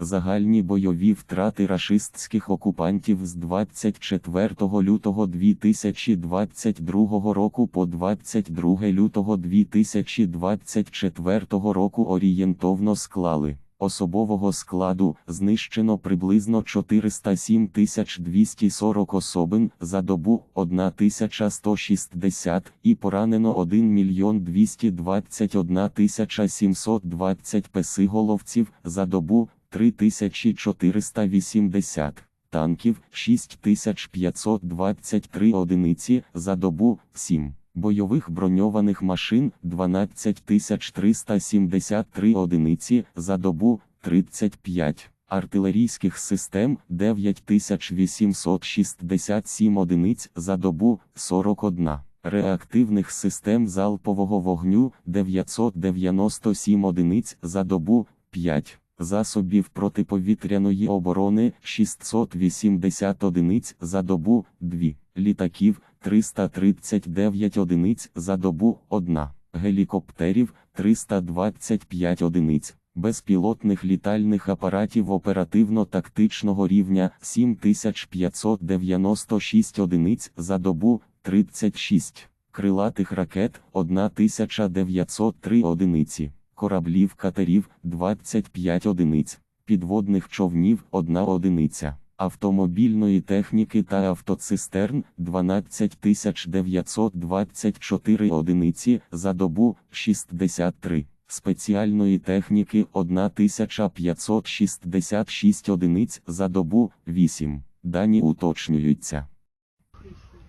Загальні бойові втрати рашистських окупантів з 24 лютого 2022 року по 22 лютого 2024 року орієнтовно склали. Особового складу знищено приблизно 407 240 особин за добу 1160 і поранено 1 мільйон 221 720 песиголовців за добу 3480, танків 6523 одиниці за добу 7. Бойових броньованих машин 12373 одиниці за добу 35, артилерійських систем 9867 одиниць за добу 41, реактивних систем залпового вогню 997 одиниць за добу 5. Засобів протиповітряної оборони 680 одиниць за добу 2, літаків 339 одиниць за добу 1, гелікоптерів 325 одиниць, безпілотних літальних апаратів оперативно-тактичного рівня 7596 одиниць за добу 36, крилатих ракет 1903 одиниці кораблів катерів 25 одиниць, підводних човнів 1 одиниця, автомобільної техніки та автоцистерн 12924 одиниці за добу 63, спеціальної техніки 1566 одиниць за добу 8. Дані уточнюються.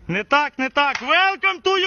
Не так, не так. Welcome to